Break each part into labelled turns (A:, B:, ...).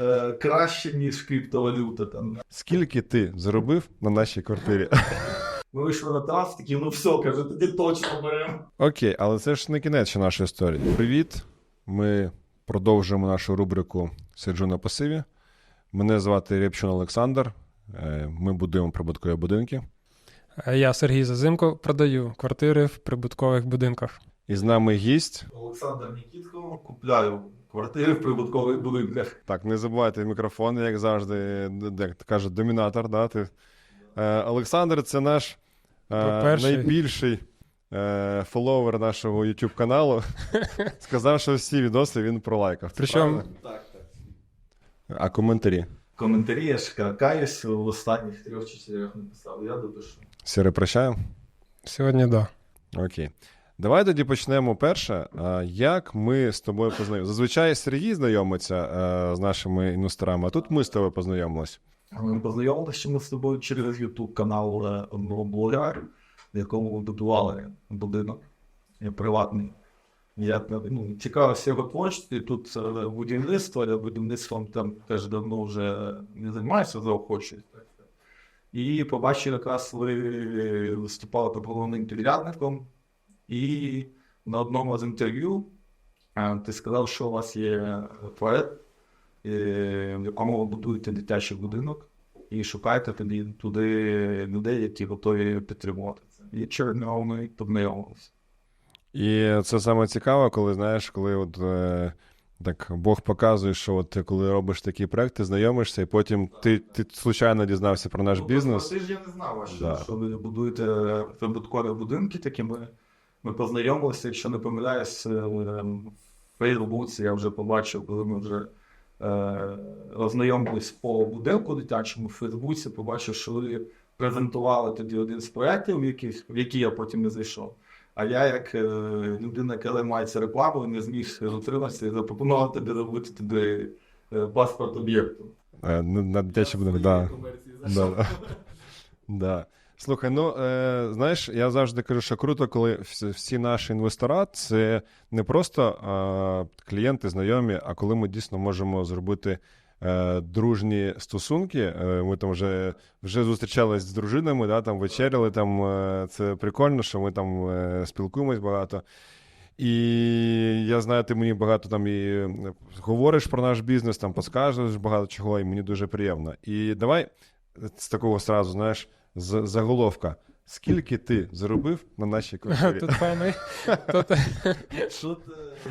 A: е, краще, ніж криптовалюта. Там.
B: Скільки ти заробив на нашій квартирі?
A: Ми вийшли на трас, такі, ну все, каже, тоді точно беремо.
B: Окей, але це ж не кінець ще нашої історії. Привіт. Ми продовжуємо нашу рубрику Сиджу на пасиві. Мене звати Рєпчун Олександр. Е, Ми будуємо прибуткові будинки.
C: Я Сергій Зазимко продаю квартири в прибуткових будинках.
B: І з нами гість.
A: Олександр Нікітко, купляю квартири в прибуткових будинках.
B: Так, не забувайте мікрофон, як завжди, як каже, домінатор. Да? Ти. Е, Олександр це наш е, найбільший е, фоловер нашого YouTube каналу. Сказав, що всі відоси він пролайкав.
C: Причому-
A: Так, так.
B: А коментарі?
A: Коментарі я ж каюсь, в останніх трьох чи чотирьох написав, я допишу.
B: Сіре, прощаємо?
C: Сьогодні да.
B: Окей. Давай тоді почнемо перше. Як ми з тобою познайомилися? Зазвичай Сергій знайомиться е, з нашими інвесторами, а тут ми з тобою познайомились.
A: Ми познайомилися ми з тобою через YouTube канал е, одного в якому будували будинок е, приватний. Я ну, цікавився його творчості, тут е, будівництво, я будівництвом там теж давно вже не займаюся, заохочуюсь. І побачив, якраз ви виступали головним підрядником, і на одному з інтерв'ю е, ти сказав, що у вас є проект, е, в якому ви будуєте дитячий будинок, і шукаєте тоді туди людей, які готові підтримувати це. І чорно ми.
B: І це саме цікаво, коли знаєш, коли от е, так Бог показує, що от ти коли робиш такі проекти, знайомишся, і потім ти, ти случайно дізнався про наш бізнес.
A: Ти ж я не знав, що,
B: Да.
A: що ви будуєте прибуткові будинки, такі ми, ми познайомилися, якщо не помиляюсь, е, в Фейсбуці я вже побачив, коли ми вже е, ознайомились по будинку дитячому в Фейсбуці, побачив, що ви презентували тоді один з проєктів, в, яких, в який я потім не зайшов. А я, як е, людина, яка займається рекламою, не зміг утриматися і запропонував тобі робити туди е, паспорт об'єкту.
B: Е, на, на дитячий будинок, да. Слухай, ну е, знаєш, я завжди кажу, що круто, коли всі, наші інвестора це не просто е, клієнти, знайомі, а коли ми дійсно можемо зробити е, дружні стосунки. Е, ми там вже, вже зустрічались з дружинами, да, там вечеряли. Там, е, це прикольно, що ми там е, спілкуємось багато. І я знаю, ти мені багато там і е, говориш про наш бізнес, там підказуєш багато чого, і мені дуже приємно. І давай з такого сразу, знаєш, з заголовка. Скільки ти заробив на нашій квартирі?
C: Тут певний тут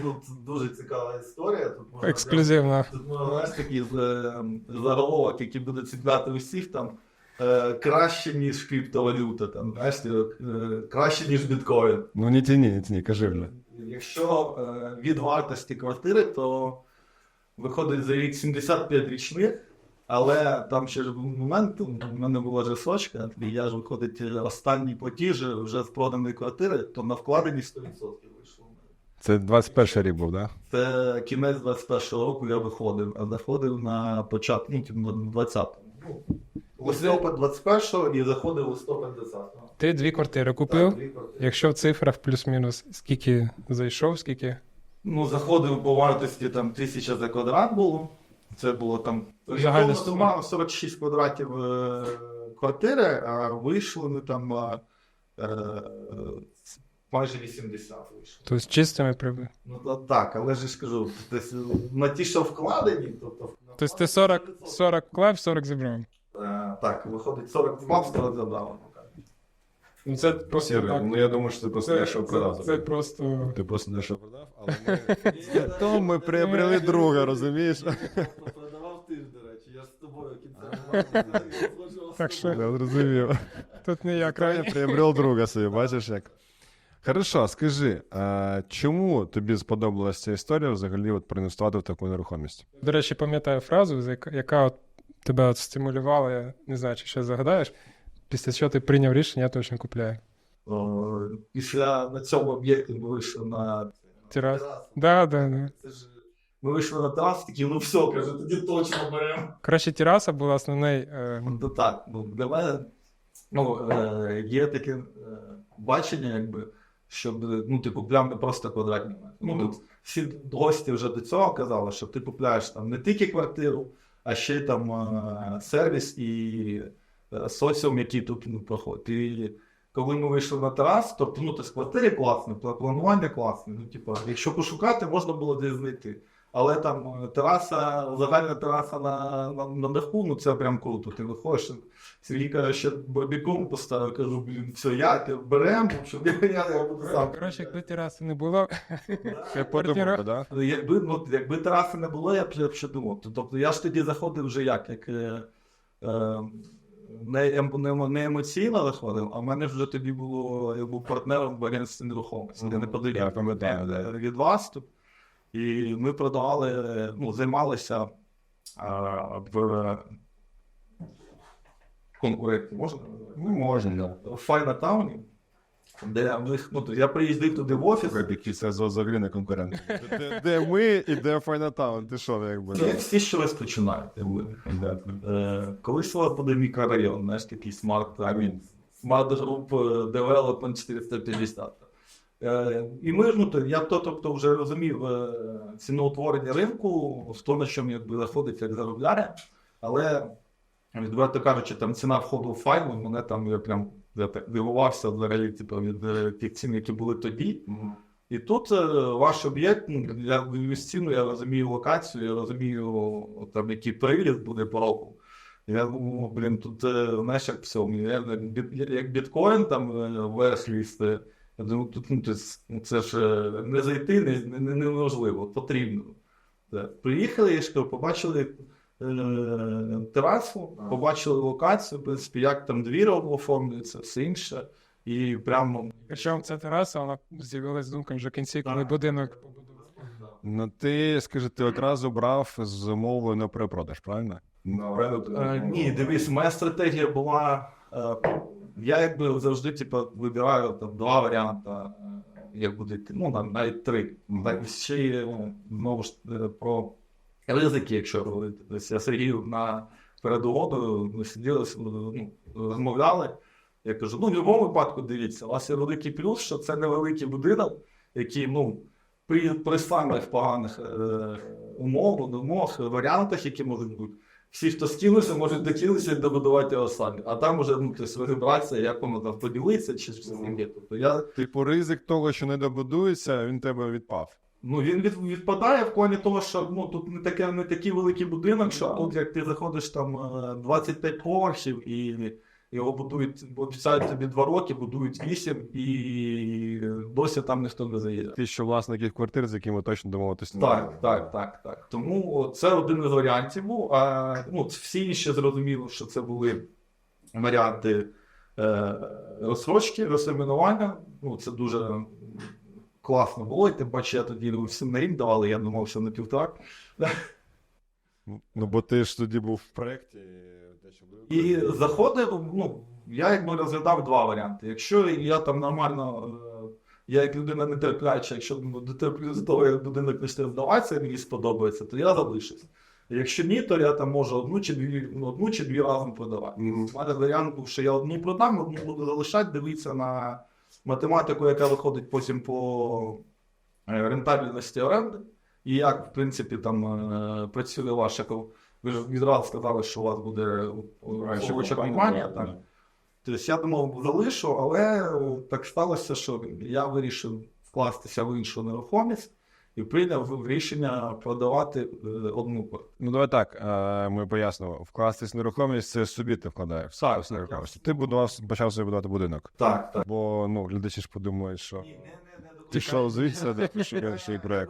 A: ну, дуже цікава історія. Тут можна
C: ексклюзивно.
A: Тут можна такий е, заголовок, який буде цікавити усіх там. Е, краще, ніж криптовалюта, там, знаєш, е, краще, ніж біткоін.
B: Ну не тяні, не тяні, кажи вже.
A: Якщо від вартості квартири, то виходить за рік 75 річних, але там ще ж був момент, у мене була ж сочка, і я ж виходить останній платіж вже з проданої квартири, то на вкладені 100% вийшло.
B: Це 21 рік був, так? Да?
A: Це кінець 21-го року я виходив, а заходив на початку ну, 20-му. Ну, листопад 21-го і заходив у листопад 20-го.
C: Ти дві квартири купив.
A: Так, дві квартири.
C: Якщо в цифрах плюс-мінус, скільки зайшов, скільки.
A: Ну, заходив по вартості там тисяча за квадрат було. Це було там
C: Загальна сума.
A: сума 46 квадратів е, квартири, а вийшло ми там е, е, майже 80 вийшло.
C: То з чистими прибив.
A: Ну та, так, але ж я ж кажу, на ті, що вкладені, тобто.
C: Тобто ти 40, 40 вклав, 40 зібрав.
A: Е, так, виходить 40 вклав, 40 забрав.
C: Ну це просто
B: ну я думаю, що ти просто
C: Це,
B: дешево продав.
C: це, просто.
B: Ти просто дешево продав, але ми... То ми приобрели друга, розумієш?
A: Продавав ти ж, до речі, я з тобою кінця.
C: Так що
B: Я зрозумів.
C: тут не я
B: Крайне
C: крайній.
B: приобрел друга собі, бачиш як. Хорошо, скажи, а чому тобі сподобалася ця історія взагалі от проінвестувати в таку нерухомість?
C: До речі, пам'ятаю фразу, яка- от тебе от стимулювала, я не знаю, чи ще загадаєш. Після чого ти прийняв рішення, я точно купляю.
A: Після на цьому об'єкті ми вийшли на
C: Терас. Да, да, да.
A: Це ж ми вийшли на терасу, такі, ну все, каже, тоді точно беремо.
C: Краще тераса була основний. Е,
A: Ну так, ну для мене ну, е, є таке е, бачення, якби, щоб ну, типу, прям не просто квадратні метри. Ну, тут всі гості вже до цього казали, що ти купляєш там не тільки квартиру, а ще й там е, сервіс і е, соціум, який тут ну, проходить. Коли ми вийшли на терас, тобто ну, тобто квартири класні, пла- планування класне. Ну, типу, якщо пошукати, можна було десь знайти. Але там е, тераса, загальна тераса на, на, на даху, ну це прям круто. Ти виходиш, Сергій каже, ще барбікум поставив, кажу, блін, все, я тебе беремо, щоб я, я, я буду сам.
C: Коротше, якби тераси не було,
B: Це подумав, да?
A: Ну, Якби, ну, якби тераси не було, я б я б ще думав. Тобто я ж тоді заходив вже як, як е, е, не, ем- не, не емоційно заходив, а в мене вже тоді було, я був партнером в агентстві нерухомості, я не подивив
B: Я пам'ятаю, да.
A: від вас. І ми продавали, е, ну, займалися а, в конкуренті, можна?
B: можна, да.
A: В Файнатауні, де ми, ну, то я приїздив туди в офіс.
B: Це взагалі не конкуренти. Де, де ми і де Файнатаун? Ти що, якби?
A: Всі, всі щось починають. якби. Е, Колись буде мікрорайон, знаєш, такий смарт амін. Смарт груп Development 450. Е, І ми ж, ну, то, я то, тобто вже розумів е, ціноутворення ринку, в тому, що мені якби заходить як заробляє, але відверто кажучи, там ціна входу в файл, мене там я прям я так дивувався взагалі типу, від тих цін, які були тоді. І тут е, ваш об'єкт, ну, я дивлюсь ціну, я розумію локацію, я розумію, там, який переїзд буде по року. Я думаю, блін, тут, е, знаєш, як все, як біткоін там е, вверх лізти, я думаю, тут ну, це, ну, це ж не зайти не, не, не- неможливо, потрібно. Так. Приїхали, я ж побачили терасу, побачили локацію, в принципі, як там двір оформлюється, все інше. І прямо
C: причому ця тераса, вона з'явилась думка вже в кінці, коли
A: Так.
C: будинок побудував.
B: Ну ти, скажи, ти одразу брав з мовою на перепродаж, правильно?
A: Е, ні, дивись, моя стратегія була. Е, я якби завжди типу, вибираю там, два варіанти, е, як буде ну навіть три. Так, ще ну, знову ж е, про ризики, якщо говорити. Я Сергію на перед ми сиділи, ну, розмовляли. Я кажу: ну, в будь-якому випадку дивіться, у вас є великий плюс, що це невеликий будинок, який, ну, при, при самих поганих е, умовах, умовах, варіантах, які можуть бути. Всі, хто скинувся, можуть докинутися і добудувати його самі. А там уже ну, тобто, розібратися, як воно там поділиться, чи є. Тобто я,
B: Типу, ризик того, що не добудується, він тебе відпав.
A: Ну, він від, відпадає в плані того, що ну, тут не, таке, не такий великий будинок, що тут як ти заходиш там е, 25 поверхів і його будують, обіцяють тобі 2 роки, будують 8 і досі там ніхто не заїде.
B: Ти що власників квартир, з якими точно домовитися не
A: Так, так, так, так. Тому це один із варіантів був. А ну, всі інші зрозуміло, що це були варіанти е, розсрочки, розтермінування. Ну, це дуже класно було. І тим паче я тоді ну, всім на рік давали, я думав, що на півтора.
B: Ну, бо ти ж тоді був в проєкті.
A: І заходив, ну, я якби розглядав два варіанти. Якщо я там нормально, е, я як людина не терпляча, якщо дотерплю до того, як будинок почне здаватися, і мені сподобається, то я залишусь. Якщо ні, то я там можу одну чи дві, ну, одну чи дві разом продавати. У мене варіант був, що я одну продам, одну буду залишати, дивитися на математику, яка виходить потім по е, рентабельності оренди. І як, в принципі, там е, працює ваша ви ж відразу сказали, що у вас буде робоча компанія. Так. Тобто я думав, залишу, але так сталося, що я вирішив вкластися в іншу нерухомість і прийняв рішення продавати е, одну.
B: Ну, давай так, е, ми пояснимо. Вкластись в нерухомість, це собі ти вкладаєш.
A: Так,
B: в нерухомість. Ти будував, почав собі будувати будинок.
A: Так, так.
B: Бо ну, глядачі ж подумають, що
A: не
B: пішов звідси, де пішов
A: вирішив, е,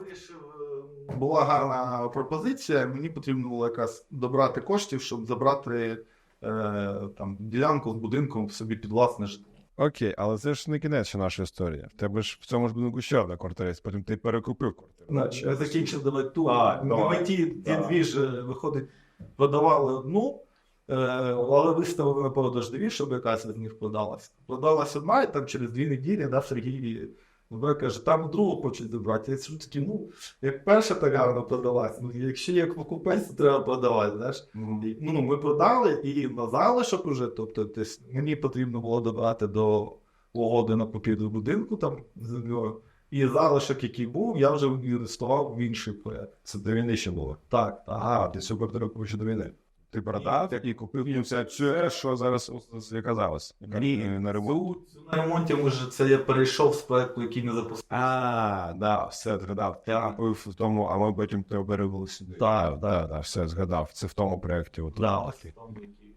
A: Була гарна пропозиція, мені потрібно було якась добрати коштів, щоб забрати е, там, ділянку з будинком собі під власне житло.
B: Окей, але це ж не кінець нашої історії. В тебе ж в цьому ж будинку ще одна квартира, потім ти перекупив квартиру.
A: Значить, я закінчив давати ту.
B: Так,
A: Ми
B: давай.
A: ті, дві ж е, виходить, продавали одну, е, але виставили на продаж дві, щоб якась з них продалась. Продалась одна, і там через дві неділі да, Сергій Вона каже, там другу хочуть забрати. Я кажу такі, ну, як перша так гарно продалась, ну, якщо як покупець, то треба продавати, знаєш. І, Ну, ми продали і на залишок уже, тобто десь мені потрібно було добрати до угоди на купівлю будинку там з землею. І залишок, який був, я вже інвестував в інший проєкт.
B: Це до війни ще було.
A: Так.
B: Ага, ти супер до війни. Ти продав і купив їм все, все, що зараз яказалось. на ремонт.
A: На ремонті вже це я перейшов з проєкту, який не запустив.
B: А, да, все згадав. Ти купив в тому, а ми потім тебе перевели сюди.
A: Так,
B: да, да, все згадав. Це в тому проєкті. От.
A: Да.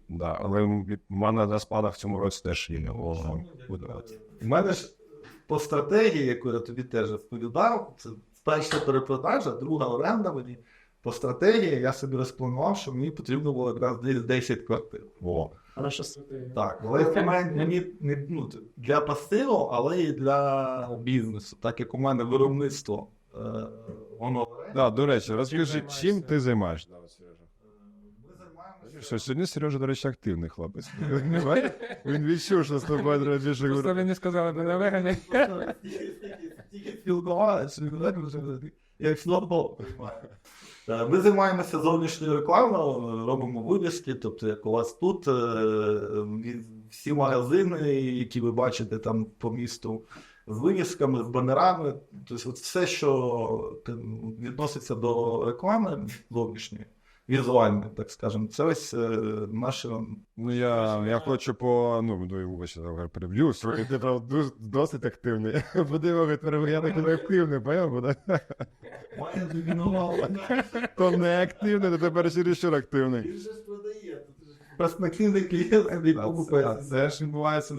B: Да, але в мене на спадах в цьому році теж є.
A: У мене ж по стратегії, яку я тобі теж розповідав, це перша перепродажа, друга оренда мені. По стратегії я собі розпланував, що мені потрібно було якраз десь 10 квартир.
B: О,
C: Хороша стратегія.
A: Так, але це мені, мені не ну, для пасиву, але і для бізнесу, так як у мене виробництво. Е, воно
B: да, до речі, розкажи, чим ти займаєшся?
A: ми займаємося.
B: Що, сьогодні Сережа, до речі, активний хлопець. Він відчув, що з тобою треба більше
C: Просто
B: говорити.
C: ви не сказали мене вигані.
A: Тільки спілкувалися, як флопбол. Е, Ми займаємося зовнішньою рекламою, робимо вивіски, тобто як у вас тут е, всі магазини, які ви бачите там по місту, з вивісками, з банерами, тобто от все, що е, відноситься до реклами зовнішньої, візуальної, так скажемо, це ось е, наше
B: Ну, я, я хочу по. Ну, ну, вибачте, я переб'ю. Ти прав досить активний. Подивимось, я так не активний, поняв? То не активний, то тепер чересчур активний.
A: Він же ж продає. Перспективний клієнт собі покупає.
B: Це ж відбувається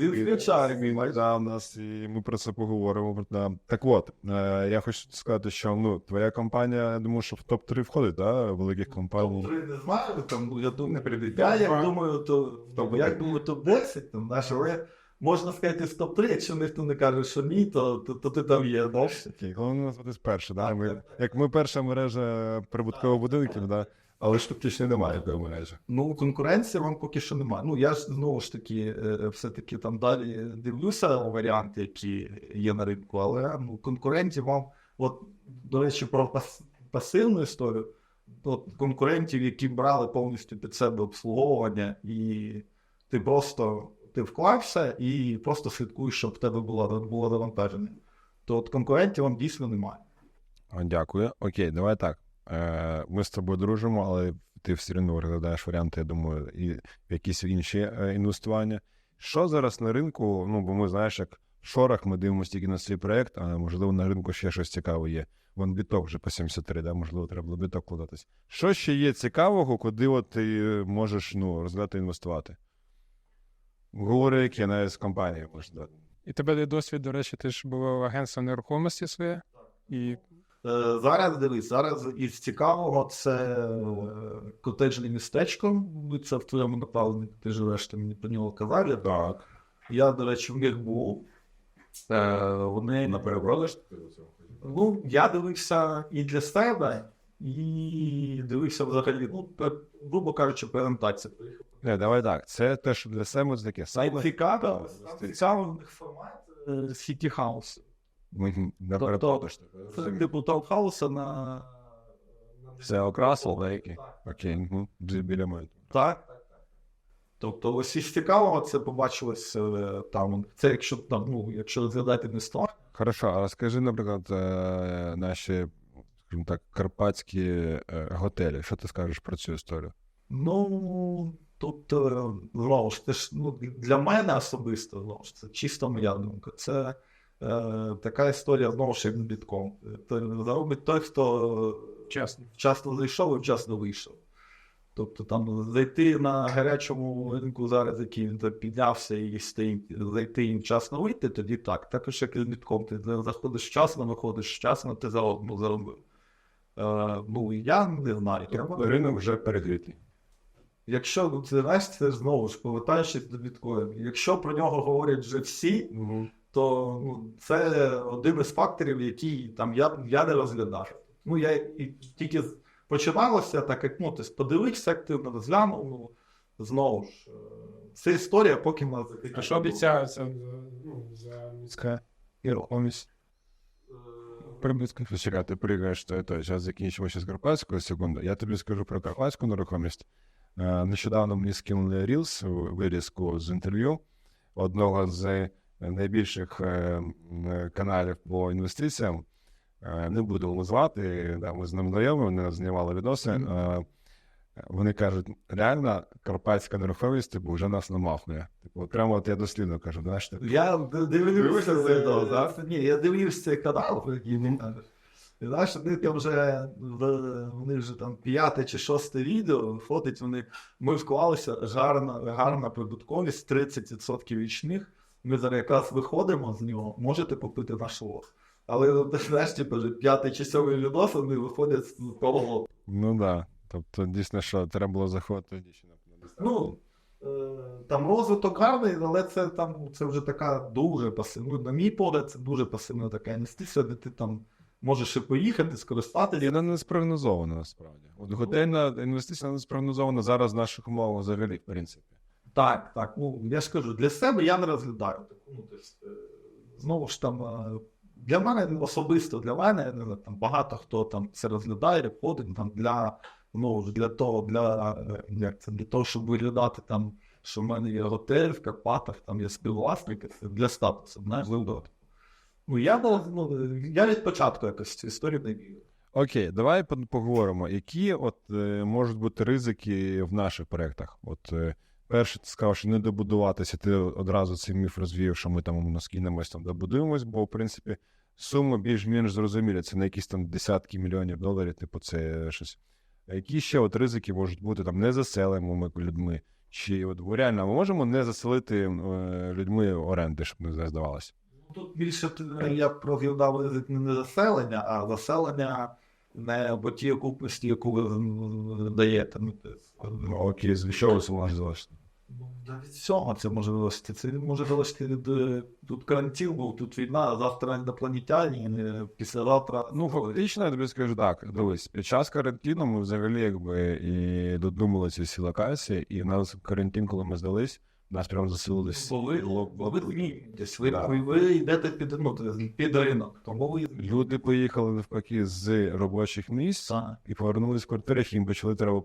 B: Да, у нас і ми про це поговоримо. Так от, е, я хочу сказати, що ну, твоя компанія, я думаю, що в топ-3 входить, да, великих компаній.
A: Топ-3 не знаю, там, ну, я думаю, я як думаю, то, то як думаю, топ-10, там, наш, але можна сказати з топ-3, якщо ніхто не каже, що ні, то, то, то ти там є,
B: головне назвати перше, да? Ми, як ми перша мережа прибуткових будинків, да? Але ж фактично немає такої мережі.
A: Ну, конкуренції вам поки що немає. Ну, я ж знову ж таки, е, все-таки там далі дивлюся варіанти, які є на ринку, але ну, конкурентів вам, от, до речі, про пас- пасивну історію, от, конкурентів, які брали повністю під себе обслуговування, і ти просто ти вклався і просто слідкуєш, щоб в тебе було, було завантаження. То от конкурентів вам дійсно немає.
B: Дякую. Окей, давай так. Е, Ми з тобою дружимо, але ти все одно розглядаєш варіанти, я думаю, і якісь інші е, інвестування. Що зараз на ринку? Ну, бо ми знаєш, як в шорах ми дивимося тільки на свій проєкт, а можливо на ринку ще щось цікаве є. Вон біток вже по 73, да? можливо, треба було біток вкладатись. Що ще є цікавого, куди от ти можеш ну, розглядати інвестувати? Говорю, яке навіть з компанії можна дати.
C: І тебе досвід, до речі, ти ж був агентство нерухомості своє. І
A: Е, Зараз дивись, зараз із цікавого це е, котеджне містечко. Це в твоєму направленні, ти живеш, ти мені про нього казали.
B: Так.
A: Я, до речі, в них був. Е, Вони
B: На перепродаж?
A: Ну, я дивився і для себе, і дивився взагалі, ну, грубо кажучи, презентація.
B: Не, давай так. Це те, що для себе це таке. Сайт
A: Цікаво, цікаво в них формат е, City House.
B: Ми на
A: Тобто. Це типу таунхауса на.
B: Це окрасил, деякий. Окей, угу. біля мене.
A: Так. Тобто, ось із цікавого це побачилось е, там. Це якщо там, ну, якщо розглядати не сто.
B: Хорошо, а розкажи, наприклад, е, наші, скажімо так, карпатські е, готелі. Що ти скажеш про цю історію?
A: Ну, знову ж це ж ну, для мене особисто, ж це чисто моя думка. Це така історія знову ж бітком. Тобто, заробить той, хто
C: чесно.
A: вчасно зайшов і вчасно вийшов. Тобто там зайти на гарячому ринку зараз, який він піднявся і стоїть, зайти і вчасно вийти, тоді так. Також як і з бітком. Ти заходиш вчасно, виходиш вчасно, ти заробив. заробив. Е, ну, я не знаю.
B: Ринок вже перегрітий.
A: Якщо ну, це знаєш, це знову ж повертаючись до біткоїну. Якщо про нього говорять вже всі, то ну, це один із факторів, який там я, я не розглядав. Ну, я і тільки починалося, так як ну, ти подивився активно, розглянув. Ну, знову ж, е, це історія, поки нас
C: А що обіцяється ну, за міська нерухомість? Прибутки.
B: Чекай, ти пригаєш, то, то зараз закінчимо ще з карпатською секунду. Я тобі скажу про карпатську нерухомість. Е, Нещодавно мені скинули Reels, вирізку з інтерв'ю одного з найбільших е, каналів по інвестиціям. Е, Не будемо звати, да, ми з ним знайомі, вони знімали відоси. Е, Вони кажуть, реально карпатська нерухомість типу, вже нас намахує. Типу, прямо от я дослідно кажу, знаєш, типу,
A: Я дивлюся це, да?
B: да.
A: Ні, я дивився цей канал, який він каже. І знаєш, вони там вже вони вже там п'яте чи шосте відео виходить, вони ми вклалися гарна, гарна прибутковість 30% річних. Ми зараз якраз виходимо з нього, можете купити наш лот. Але знаєш, типу, п'ятий чи сьомий відос, вони виходять з того.
B: ну так. Да. Тобто, дійсно, що треба було заходити тоді ще на
A: Ну, е, там розвиток гарний, але це там це вже така дуже пасивна. На мій погляд, це дуже пасивна така інвестиція, де ти там можеш і поїхати, скористатися.
B: Вона не спрогнозована насправді. От готельна інвестиція не спрогнозована зараз в наших умовах взагалі, в принципі.
A: Так, так. Ну я ж кажу, для себе я не розглядаю. Ну, тобто, знову ж там, е, для мене особисто для мене там багато хто там це розглядає, входить там для ну, для того, для е, як це для того, щоб виглядати там, що в мене є готель в Карпатах, там є співвласники, це для статусу, знаєш. Ну я ну, я від початку якось цю історію не вірю.
B: Окей, давай по- поговоримо, які от можуть бути ризики в наших проєктах. От перше, ти сказав, що не добудуватися, ти одразу цей міф розвів, що ми там скинемось там добудуємось, бо в принципі суми більш-менш зрозумілі. Це не якісь там десятки мільйонів доларів, типу, це щось. А які ще от ризики можуть бути там не заселимо ми людьми? Чи от бо реально ми можемо не заселити е, людьми оренди, щоб не здавалося?
A: Тут більше ти- я розглядав ризик не заселення, а заселення не по тій окупності, яку ви даєте. Ну,
B: Ну, окей, з чого це може залежати?
A: Ну, да від всього це може залежати. Це може вилучити від е, тут карантин був, тут війна, завтра інопланетяні, е, післязавтра.
B: Ну, фактично, я тобі скажу так. Дивись, під час карантину ми взагалі якби і додумалися всі локації, і в нас карантин, коли ми здались, нас прям заселились.
A: Бо ви, йдете під, ну, під ринок, тому ви
B: Люди поїхали навпаки з робочих місць
A: Так.
B: і повернулись в квартири, їм почали треба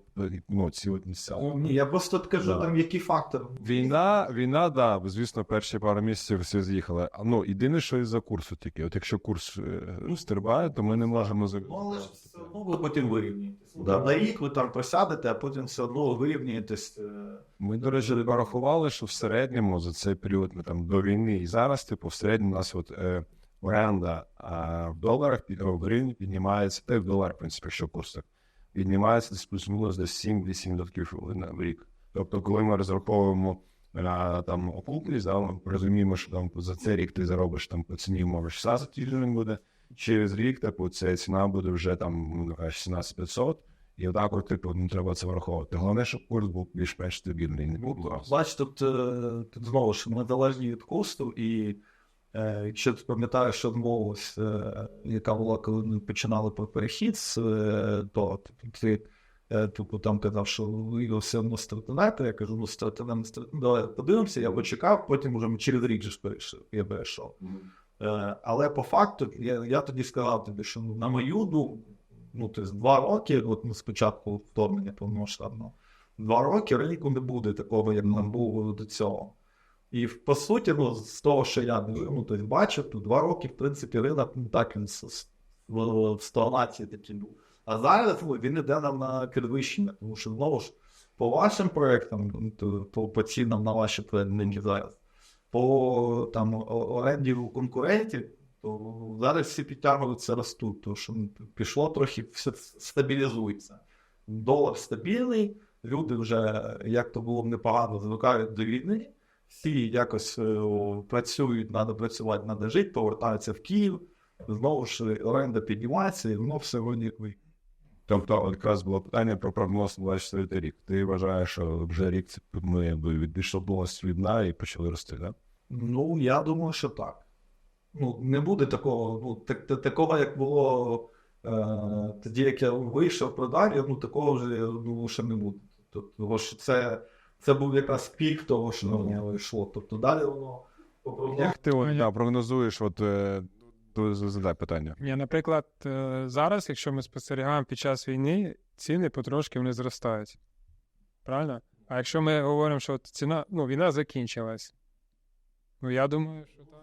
B: ну, ці от місця.
A: Ні, я просто кажу,
B: Да.
A: там які фактори.
B: Війна, війна, да, звісно, перші пару місяців всі з'їхали. А, Ну, єдине, що із-за курсу тільки. От якщо курс е, стрибає, то ми не можемо за.
A: Ну, але ж все одно ви потім вирівнюєтесь. Ну,
B: Да.
A: На рік ви там посядете, а потім все одно вирівнюєтесь. е,
B: Ми, до речі, порахували, що в середньому за цей період ми там до війни і зараз, типу, в середньому у нас от е, оренда а, в доларах під- в гривні піднімається, та й в долар, в принципі, якщо курс так, піднімається десь плюс-мінус десь 7-8 років в рік. Тобто, коли ми розраховуємо а, там окупність, да, ми розуміємо, що там за цей рік ти заробиш там по ціні, може 16 тисяч буде. Через рік, типу, ця ціна буде вже там, ну, нехай 17 500, і отак от, типу, не треба це враховувати. Головне, щоб курс був більш-менш стабільний. Не було.
A: Бач, тут, е, тут знову ж ми залежні від кошту, і е, якщо ти пам'ятаєш, що змовилась, е, яка була, коли ми починали про перехід, з, е, то типу, ти е, типу, там казав, що ви його все одно стартанете. Я кажу, ну стартанемо, стартанемо, давай подивимося, я почекав, потім вже ми через рік же перейшов, я перейшов. Е, але по факту, я, я тоді сказав тобі, що ну, на мою думку, ну, тобто два роки, от ми спочатку вторгнення повномасштабного, два роки ринку не буде такого, як нам було до цього. І по суті, ну, з того, що я ну, тобто, бачив, то два роки, в принципі, ринок ну, так він в, стагнації такий був. А зараз ну, він іде нам на підвищення, тому що знову ж по вашим проектам, ну, по, по цінам на ваші проекти зараз, по там оренді у конкурентів, то зараз всі підтягуються ростуть, тому що ну, пішло трохи все стабілізується. Долар стабільний, люди вже, як то було б непогано, звикають до війни, всі якось е, працюють, треба працювати, треба жити, повертаються в Київ. Знову ж оренда піднімається, і воно все вони
B: Тобто, якраз було питання про прогноз на 24 рік. Ти вважаєш, що вже рік це ми якби відійшовнулися від дна і почали рости, так?
A: Ну, я думаю, що так. Ну, не буде такого, ну, так, та- такого, як було е, тоді, як я вийшов продалі, ну такого вже я думаю, що не буде. Тобто, що це, це був якраз пік того, що на мене вийшло. Тобто далі воно по прогнозу
B: Як ти прогнозуєш, от е, задай питання.
C: Ні, наприклад, е, зараз, якщо ми спостерігаємо під час війни, ціни потрошки вони Ну, я думаю, що там.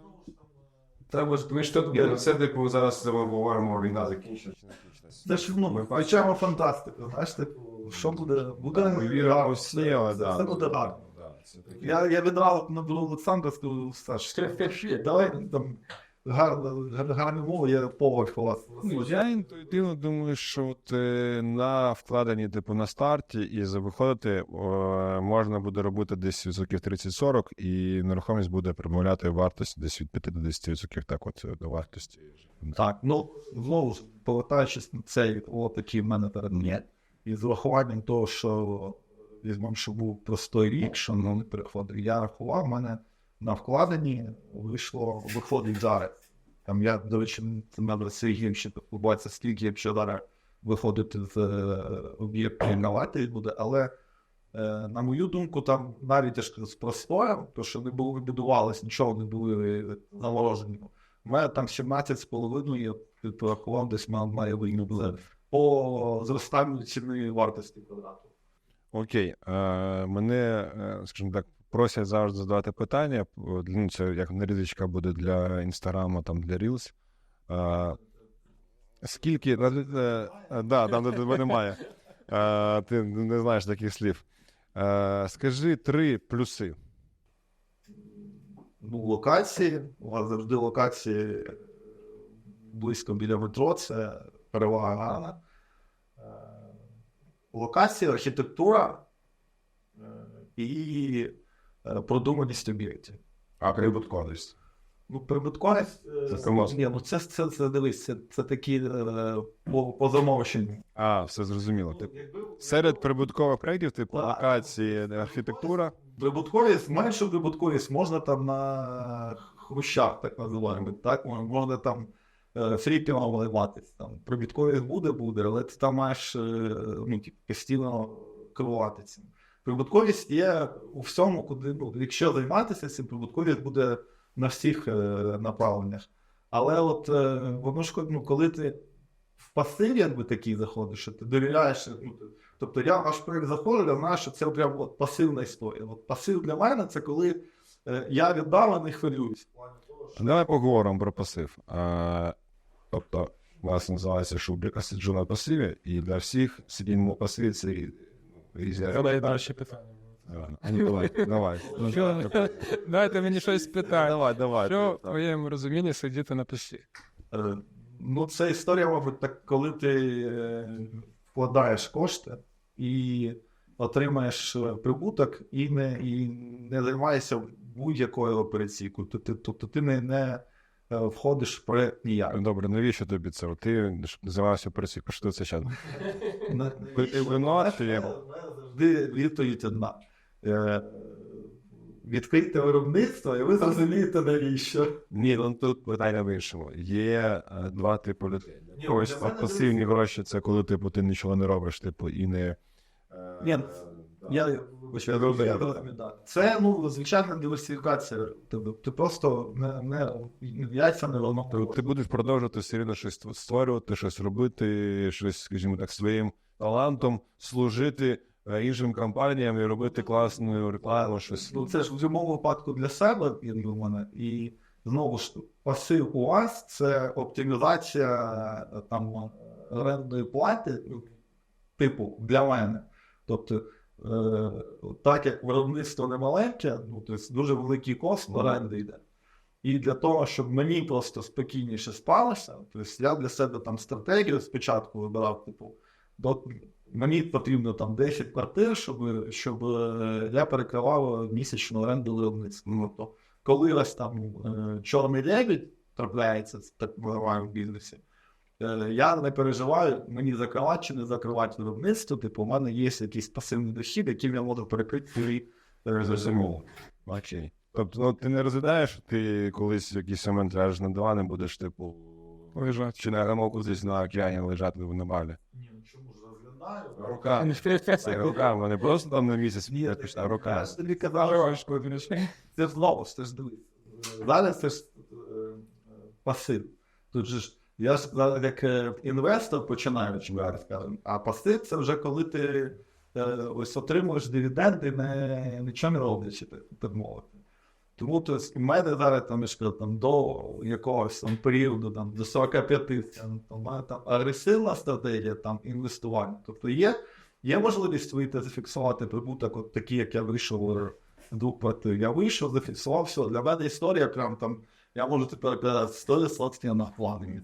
A: Треба ж
B: Ми ж тут це типу зараз говоримо, війна закінчиться чи не закінчиться.
A: Це ж ну, ми включаємо фантастику. Знаєш, типу, що буде? Буде
B: Віра у сніла,
A: Це
B: да.
A: буде гарно.
B: Да.
A: Я, я відразу наберу Олександра, скажу, Саш, давай там гарно, гарні мови, я у вас.
B: Ну, Я інтуїтивно думаю, що от, е, на вкладенні, типу, на старті і за виходити о, можна буде робити десь відсотків 30-40, і нерухомість буде примовляти вартість десь від 5 до 10% так от е, до вартості.
A: Так, ну знову ж повертаючись на цей от такий в мене передмет, і з урахуванням того, що візьмемо, що був простой рік, що ну, не переходив, я рахував, мене на вкладенні вийшло, виходить зараз. Там я, до речі, це мене Сергій ще побачиться, скільки якщо зараз виходити з е, об'єкту навати буде, але е, на мою думку, там навіть з простоєм, то що не було будувалось, нічого не були заморожені. У мене там 17 з половиною, порахував, десь має, вийти по зростанню ціни вартості квадрату.
B: Окей, е, мене, скажімо так, просять завжди задавати питання. Ну, це як нарізочка буде для інстаграму, там для Reels. Е, скільки. е, да, там тебе немає. Е, ти не знаєш таких слів. Е, скажи три плюси.
A: Ну, локації, у вас завжди локації близько біля метро, це перевага гарна. Е, Локація, архітектура е, і продуманість об'єктів.
B: А прибутковість.
A: Ну, прибутковість. е,
B: Це?
A: Ні, ну це, це, це дивись, це, це такі е, по, по замовченню.
B: А, все зрозуміло. Тип, серед прибуткових проєктів, типу локації, архітектура.
A: Прибутковість, меншу прибутковість можна там на хрущах, так називаємо, так? Можна там е, фріпіном вливатись. Там. Прибутковість буде, буде, але ти там маєш е, ну, типу, постійно керувати цим. Прибутковість є у всьому, куди, ну, якщо займатися цим, прибутковість буде на всіх е, направленнях. Але от е, воно ж ну, коли ти в пасиві якби такий заходиш, що ти довіряєш. Ну, тобто я аж перед заходом, я знаю, що це прям от пасивна історія. От пасив для мене це коли е, я віддав, а не хвилююсь.
B: Давай поговоримо про пасив. А, тобто, у вас називається шубрика сиджу на пасиві, і для всіх сидіння на пасиві це.
C: Давай далі питання.
B: А ну, давай, давай.
C: Що? Дайте мені щось питати.
B: Давай, давай.
C: Що в твоєму розумінні сидіти на пісі?
A: Е, Ну, це історія, мабуть, так, коли ти е, вкладаєш кошти і отримаєш е, прибуток і не, і не займаєшся будь-якою операційкою. Тобто, тобто ти не, не входиш в проект ніяк.
B: Добре, навіщо тобі це? Ти називався працює, що це зараз?
A: Завжди відповідь одна. Е, Відкрийте виробництво, і ви зрозумієте, навіщо.
B: Ні, ну тут питання в іншому. Є е, два типи людей. Ось
A: мене
B: пасивні гроші це коли типу ти нічого не робиш, типу, і не. е,
A: Ні, Я, Це ну, звичайна диверсифікація. Ти, просто не, не яйця не.
B: То ти будеш продовжувати все рівно щось створювати, щось робити, щось, скажімо так, своїм талантом служити е, іншим компаніям і робити класну рекламу, щось.
A: Ну, це ж в будь-якому випадку для себе, він у мене. І знову ж пасив у вас це оптимізація е, там орендної плати, ну, типу, для мене. Тобто, е, так як виробництво не маленьке, ну, тобто дуже великий кост оренди йде. І для того, щоб мені просто спокійніше спалося, тобто я для себе там стратегію спочатку вибирав, типу, до, мені потрібно там 10 квартир, щоб, щоб е, я перекривав місячну оренду виробництва. Ну, тобто, коли ось там е, чорний лебідь трапляється, так називаємо в бізнесі, е, я не переживаю, мені закривати чи не закривати виробництво, типу, у мене є якийсь пасивний дохід, яким я можу перекрити свій е,
B: Окей. Тобто, ну ти не розглядаєш, що ти колись в якийсь момент ляжеш на диван і будеш, типу,
C: Лежать.
B: чи на гамоку десь на океані лежати на балі.
A: Ні, ну чому ж розглядаю?
B: Рука. Це рука, вони просто там на місяць
A: Ні,
B: а
A: я
B: рука.
A: ж тобі казав, що це знову ж ти ж дивись. Зараз це ж е, е, пасив. Тут же ж я ж як е, інвестор починаючи, а пасив це вже коли ти е, ось отримуєш дивіденди, не, нічого не роблячи, так мовити. Тому то в мене зараз там, там до якогось там періоду, там до 45 там, там агресивна стратегія там інвестування. Тобто є, є можливість вийти зафіксувати прибуток, от такий, як я вийшов е, двох квартир. Я вийшов, зафіксував все. Для мене історія прям там. Я можу тепер історія на плані,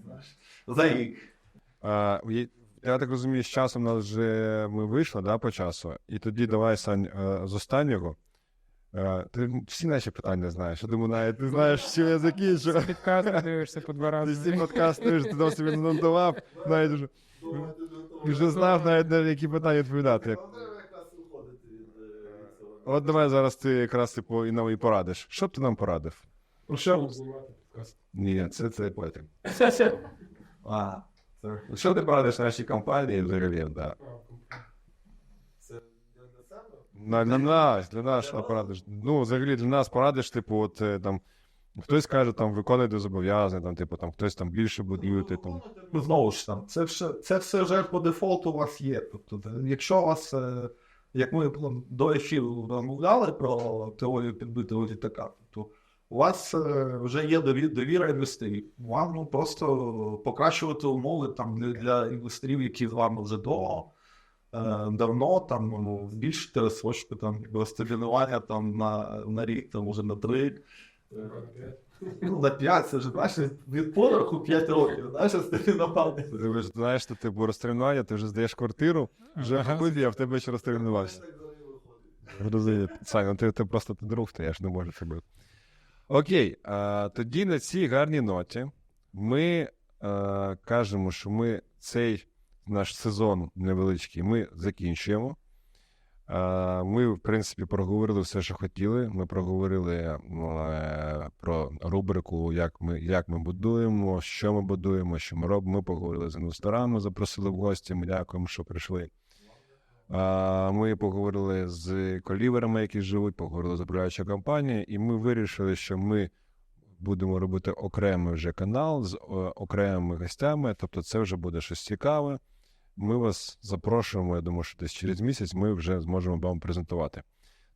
B: я так розумію, з часом нас вже ми вийшли да, по часу. І тоді давай, Сань, з останнього. Ти всі наші питання знаєш. Я думаю, навіть ти знаєш, що я закінчу.
C: Підказки дивишся по два
B: Ти
C: рази.
B: всі подкасти, ти там собі не надавав, навіть вже, вже знав навіть на які питання відповідати. От давай зараз ти якраз типу, і нам і порадиш. Що б ти нам порадив?
C: Що?
B: Ні, це це потім.
A: А, це
B: Що ти порадиш нашій компанії взагалі? Да. На, для нас, для нас порадиш. Ну, взагалі для нас порадиш, типу, от е, там. Хтось каже, там виконуйте зобов'язання, там, типу, там хтось там більше будуєте. Там.
A: Ну, знову ж там, це все, це все вже по дефолту у вас є. Тобто, якщо у вас, е, як ми до ефіру розмовляли про теорію підбитого літака, у вас е, вже є дові- довіра інвесторів. Вам ну, просто покращувати умови там для- для інвесторів, які з вами вже довго. е, Давно там ну, збільшити розсрочку там розтермінування там на, на рік, там уже на три. Ну, на 5, це вже знаєш, від пороху 5 років, знаєш, з ти напав.
B: Ти вже знаєш, що типу розтермінування, ти вже здаєш квартиру, вже
C: Ага.
B: купив, а в тебе ще розтермінувався. Розумію. Саня, ну ти, ти просто ти друг, ти я ж не можу тебе. Окей, а, тоді на цій гарній ноті ми а, кажемо, що ми цей наш сезон невеличкий ми закінчуємо. А, Ми, в принципі, проговорили все, що хотіли. Ми проговорили е, про рубрику, як ми, як ми будуємо, що ми будуємо, що ми робимо. Ми поговорили з інвесторами, запросили в гості. Ми дякуємо, що прийшли. Ми поговорили з коліверами, які живуть, поговорили з управляючою компанією, і ми вирішили, що ми будемо робити окремий вже канал з е, окремими гостями. Тобто, це вже буде щось цікаве. Ми вас запрошуємо. Я думаю, що десь через місяць ми вже зможемо вам презентувати.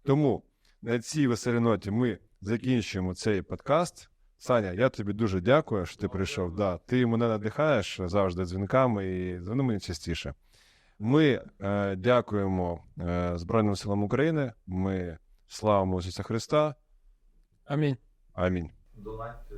B: Тому на цій веселій ноті ми закінчуємо цей подкаст. Саня, я тобі дуже дякую, що ти прийшов. Да, ти мене надихаєш завжди дзвінками і дзвони мені частіше. Ми е, дякуємо е, Збройним силам України. Ми славимо Ісуса Христа.
C: Амінь.
B: Амінь.
A: Донатьте.